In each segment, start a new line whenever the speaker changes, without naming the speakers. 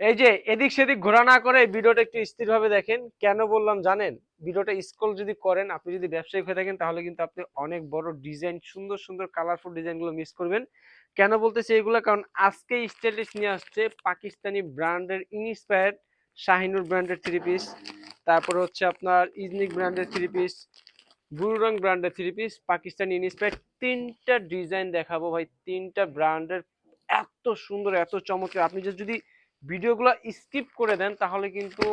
এই যে এদিক সেদিক ঘোরা না করে ভিডিওটা একটু স্থিরভাবে দেখেন। কেন বললাম জানেন? ভিডিওটা স্ক্রল যদি করেন, আপনি যদি ব্যবসায়িক হয়ে থাকেন, তাহলে কিন্তু আপনি অনেক বড় ডিজাইন সুন্দর সুন্দর কালারফুল ডিজাইনগুলো মিস করবেন। কেন বলতেছি এগুলো? কারণ আজকে স্টাইলিশ নিয়ে আসছে পাকিস্তানি ব্র্যান্ডের ইনস্পায়ার্ড শাহিনুর ব্র্যান্ডের থ্রি পিস তারপরে হচ্ছে আপনার ইজনিক ব্র্যান্ডের থ্রি পিস বুরুরং ব্র্যান্ডের থ্রি পিস পাকিস্তানি ইনস্পায়ার্ড তিনটা ডিজাইন দেখাবো ভাই, তিনটা ব্র্যান্ডের এত সুন্দর, এত চমৎকার। আপনি যদি ভিডিওগুলো স্কিপ করে দেন, তাহলে কিন্তু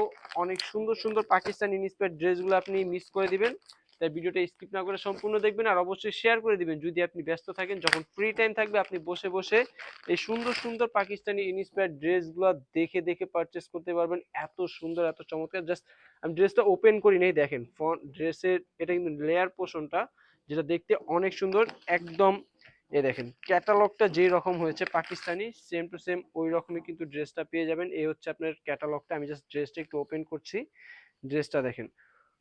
অনেক সুন্দর সুন্দর পাকিস্তানি ইনস্পায়ার্ড ড্রেসগুলো আপনি মিস করে দিবেন। তাই ভিডিওটা স্কিপ না করে সম্পূর্ণ দেখবেন আর অবশ্যই শেয়ার করে দিবেন। যদি আপনি ব্যস্ত থাকেন, যখন ফ্রি টাইম থাকবে, আপনি বসে বসে এই সুন্দর সুন্দর পাকিস্তানি ইনস্পায়ার্ড ড্রেসগুলো দেখে দেখে পারচেস করতে পারবেন। এত সুন্দর, এত চমৎকার। জাস্ট আমি ড্রেসটা ওপেন করি নেই, দেখেন। ফ্রন্ট ড্রেসের এটা কিন্তু লেয়ার পোর্শনটা যেটা দেখতে অনেক সুন্দর, একদম এ দেখেন ক্যাটালগটা যেই রকম হয়েছে পাকিস্তানি সেম টু সেম ওই রকমই কিন্তু ড্রেসটা পেয়ে যাবেন। এই হচ্ছে আপনার ক্যাটালগটা আমি জাস্ট ড্রেসটা একটু ওপেন করছি। ড্রেসটা দেখেন,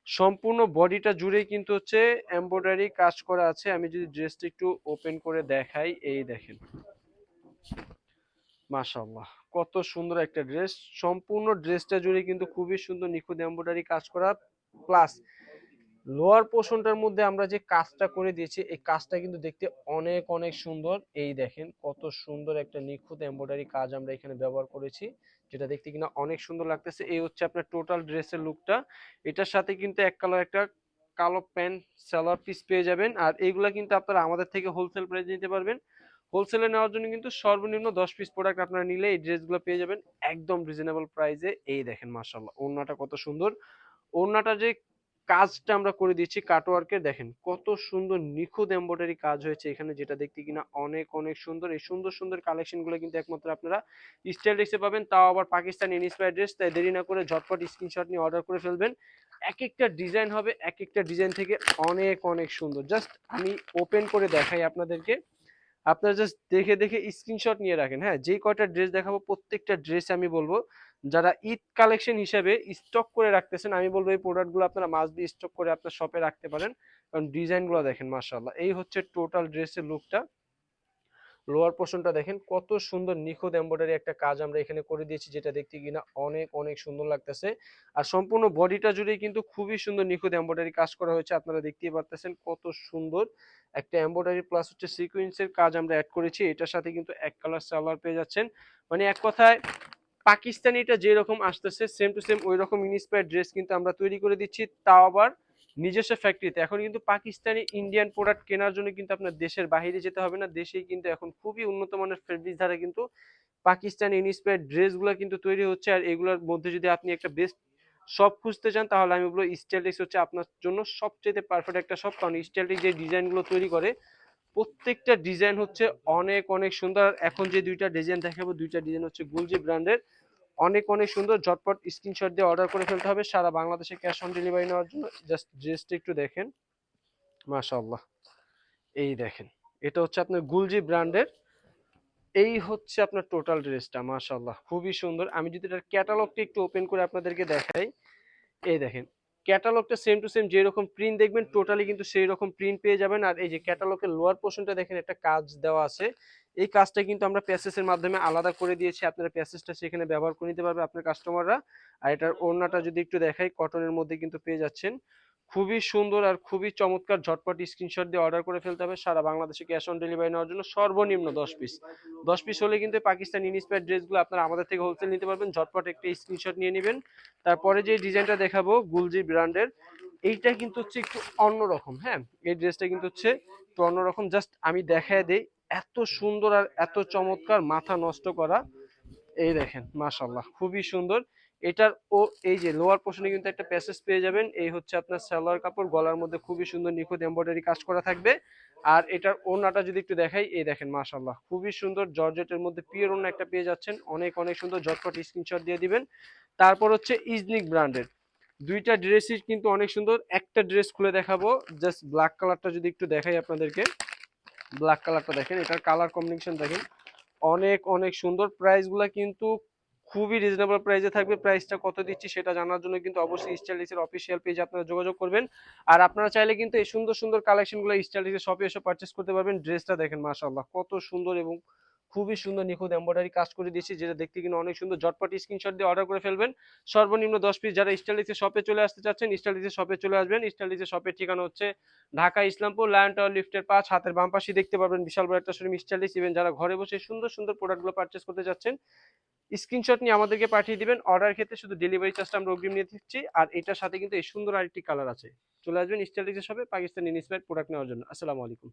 সম্পূর্ণ বডিটা জুড়েই কিন্তু হচ্ছে এমব্রয়ডারি কাজ করা আছে। আমি যদি ড্রেসটা একটু ওপেন করে দেখাই, এই দেখেন। মাশাআল্লাহ, কত সুন্দর একটা ড্রেস সম্পূর্ণ ড্রেসটা জুড়ে কিন্তু খুবই সুন্দর নিখুঁত এমব্রয়ডারি কাজ করা। প্লাস লোয়ার পোর্শনটার মধ্যে আমরা যে কাজটা করে দিয়েছি, এই কাজটা কিন্তু দেখতে অনেক অনেক সুন্দর। এই দেখেন কত সুন্দর একটা নিখুঁত এমব্রয়ডারি কাজ আমরা এখানে ব্যবহার করেছি, যেটা দেখতে কিনা অনেক সুন্দর লাগতেছে। এই হচ্ছে আপনার টোটাল ড্রেসের লুকটা এটার সাথে কিন্তু এক কালার একটা কালো প্যান্ট সালোয়ার পিস পেয়ে যাবেন। আর এইগুলা কিন্তু আপনারা আমাদের থেকে হোলসেল প্রাইসে নিতে পারবেন। হোলসেলে নেওয়ার জন্য কিন্তু সর্বনিম্ন দশ পিস প্রোডাক্ট আপনারা নিলে এই ড্রেসগুলো পেয়ে যাবেন একদম রিজনেবল প্রাইসে এই দেখেন মাশাল্লাহ ওড়নাটা কত সুন্দর। ওড়নাটা যে কাজটা আমরা করে দিচ্ছি কাটওয়ার্কের দেখেন কত সুন্দর নিখুঁত এমব্রয়ডারি কাজ হয়েছে এখানে, যেটা দেখতে কিনা অনেক অনেক সুন্দর। এই সুন্দর সুন্দর কালেকশনগুলো কিন্তু একমাত্র আপনারা স্টাইলিশে পাবেন, তাও আবার পাকিস্তান ইনস্পায়ার ড্রেস তাই দেরি না করে ঝটপট স্ক্রিনশট নিয়ে অর্ডার করে ফেলবেন। এক একটা ডিজাইন হবে এক একটা ডিজাইন থেকে অনেক অনেক সুন্দর। জাস্ট আমি ওপেন করে দেখাই আপনাদেরকে। আপনারা জাস্ট দেখে দেখে স্ক্রিনশট নিয়ে রাখেন। হ্যাঁ যেই কয়টা ড্রেস দেখাবো, প্রত্যেকটা ড্রেস আমি বলব। যারা ঈদ কালেকশন হিসেবে স্টক করে রাখতেছেন, আমি বলব এই প্রোডাক্টগুলো আপনারা মাস দিয়ে স্টক করে আপনার শপে রাখতে পারেন। কারণ ডিজাইনগুলো দেখেন, মাশাআল্লাহ। এই হচ্ছে টোটাল ড্রেসের লুকটা লোয়ার পোর্শনটা দেখেন, কত সুন্দর নিখুঁত এমব্রয়ডারি একটা কাজ আমরা এখানে করে দিয়েছি, যেটা দেখতে কিনা অনেক অনেক সুন্দর লাগতেছে। আর সম্পূর্ণ বডিটা জুড়েই কিন্তু খুবই সুন্দর নিখুঁত এমব্রয়ডারি কাজ করা হয়েছে, আপনারা দেখতেই পারতেছেন কত সুন্দর একটা এমব্রয়ডারি প্লাস হচ্ছে সিকোয়েন্সের কাজ আমরা অ্যাড করেছি। এটার সাথে কিন্তু এক কালার সালোয়ার পেয়ে যাচ্ছেন। মানে এক কথায় পাকিস্তানিটা যেরকম আসতেছে সেম টু সেম ওই রকম ইনস্পায়ার ড্রেস কিন্তু আমরা তৈরি করে দিচ্ছি, তাও আবার নিজস্ব ফ্যাক্টরিতে এখন কিন্তু পাকিস্তানি ইন্ডিয়ান প্রোডাক্ট কেনার জন্য কিন্তু আপনার দেশের বাইরে যেতে হবে না, দেশেই কিন্তু এখন খুবই উন্নত মানের ফেব্রিক দ্বারা কিন্তু পাকিস্তানি ইনস্পায়ার ড্রেসগুলো কিন্তু তৈরি হচ্ছে। আর এগুলোর মধ্যে যদি আপনি একটা বেস্ট শপ খুঁজতে চান, তাহলে আমি বলব স্টাইলিশ হচ্ছে আপনার জন্য সবচেয়ে পারফেক্ট একটা শপ কারণ স্টাইলিশ যে ডিজাইনগুলো তৈরি করে প্রত্যেকটা ডিজাইন হচ্ছে অনেক অনেক সুন্দর। এখন যে দুইটা ডিজাইন দেখাবো, দুইটা ডিজাইন হচ্ছে গুলজি ব্র্যান্ডের অনেক অনেক সুন্দর, ঝটপট স্ক্রিনশট দিয়ে অর্ডার করে ফেলতে হবে। সারা বাংলাদেশে ক্যাশ অন ডেলিভারি নেওয়ার জন্য। জাস্ট ড্রেসটা একটু দেখেন। মাশাআল্লাহ। এই দেখেন। এটা হচ্ছে আপনার গুলজি ব্র্যান্ডের এই হচ্ছে আপনার টোটাল ড্রেসটা মাশাআল্লাহ। খুবই সুন্দর। আমি যদি এটার ক্যাটালগটা একটু ওপেন করে আপনাদেরকে দেখাই। এই দেখেন। ক্যাটালগটা সেম টু সেম যেরকম প্রিন্ট দেখবেন টোটালি কিন্তু সেই রকম প্রিন্ট পেয়ে যাবেন। আর এই যে ক্যাটালগের লোয়ার পোর্শনটা দেখেন, একটা কাজ দেওয়া আছে। এই কাজটা কিন্তু আমরা প্যাসেজের মাধ্যমে আলাদা করে দিয়েছি। আপনারা প্যাসেজটা সেখানে ব্যবহার করে নিতে পারবে আপনার কাস্টমাররা আর এটার ওড়নাটা যদি একটু দেখাই কটনের মধ্যে কিন্তু পেয়ে যাচ্ছেন। খুবই সুন্দর আর খুবই চমৎকার ঝটপট স্ক্রিনশট দিয়ে অর্ডার করে ফেলতে হবে। সারা বাংলাদেশে ক্যাশ অন ডেলিভারি নেওয়ার জন্য সর্বনিম্ন দশ পিস দশ পিস হলে কিন্তু পাকিস্তান ইনস্পায়ার ড্রেসগুলো আপনারা আমাদের থেকে হোলসেল নিতে পারবেন। ঝটপট একটা স্ক্রিনশট নিয়ে নেবেন। তারপরে যে ডিজাইনটা দেখাবো গুলজি ব্র্যান্ডের এইটা কিন্তু হচ্ছে একটু অন্যরকম হ্যাঁ? এই ড্রেসটা কিন্তু হচ্ছে একটু অন্যরকম। জাস্ট আমি দেখায় দেই, এত সুন্দর আর এত চমৎকার, মাথা নষ্ট করা। এই দেখেন মাশাল্লাহ খুবই সুন্দর। এটার ও এই যে লোয়ার পোর্শনে কিন্তু একটা প্যাসেজ পেয়ে যাবেন। এই হচ্ছে আপনার সালোয়ার কাপড়। গলার মধ্যে খুবই সুন্দর নিখুঁত এমব্রয়ডারি কাজ করা থাকবে। আর এটার ওড়নাটা যদি একটু দেখাই, এই দেখেন মাশাল্লাহ খুবই সুন্দর জর্জেটের মধ্যে পিওর ওড়না একটা পেয়ে যাচ্ছেন। অনেক অনেক সুন্দর ঝটপট স্ক্রিনশট দিয়ে দিবেন। তারপর হচ্ছে ইজনিক ব্র্যান্ডের দুইটা ড্রেসই কিন্তু অনেক সুন্দর। একটা ড্রেস খুলে দেখাবো। জাস্ট ব্ল্যাক কালারটা যদি একটু দেখাই আপনাদেরকে। ব্ল্যাক কালারটা দেখেন, এটার কালার কম্বিনেশন দেখেন। অনেক অনেক সুন্দর। প্রাইসগুলো কিন্তু খুবই রিজনেবল প্রাইসে থাকবে। প্রাইসটা কত দিচ্ছি সেটা জানার জন্য কিন্তু অবশ্যই স্টাইলিশের অফিসিয়াল পেজে আপনারা যোগাযোগ করবেন। আর আপনারা চাইলে কিন্তু এই সুন্দর সুন্দর কালেকশনগুলো স্টাইলিশের শপে এসে পারচেস করতে পারবেন। ড্রেসটা দেখেন মাশাআল্লাহ কত সুন্দর এবং খুবই সুন্দর নিখুঁত এম্বয়ডারি কাজ করে দিয়েছি যেটা দেখতে কিন্তু অনেক সুন্দর। জটপাটি স্ক্রিনশট দিয়ে অর্ডার করে ফেলবেন। সর্বনিম্ন দশ পিস যারা স্টাইলিসের শপে চলে আসতে চাচ্ছেন স্টাইলিসের শপে চলে আসবেন। স্টাইলিসের শপের ঠিকানা হচ্ছে ঢাকা ইসলামপুর লায়ন টাওয়ার লিফটের পাঁচ হাতের বাম পাশে দেখতে পারবেন বিশাল বড় একটা শোরুম স্টাইলিস ইভেন যারা ঘরে বসে সুন্দর সুন্দর প্রোডাক্টগুলো পারচেস করতে যাচ্ছেন স্ক্রিনশট নিয়ে আমাদেরকে পাঠিয়ে দিবেন। অর্ডার ক্ষেত্রে শুধু ডেলিভারি চার্জটা আমরা অগ্রিম নিয়ে দিচ্ছি আর এটার সাথে কিন্তু এই সুন্দর আরেকটি কালার আছে। চলে আসবেন স্টাইলিসের শপে পাকিস্তানি ইনস্পায়ার প্রোডাক্ট নেওয়ার জন্য। আসসালামু আলাইকুম।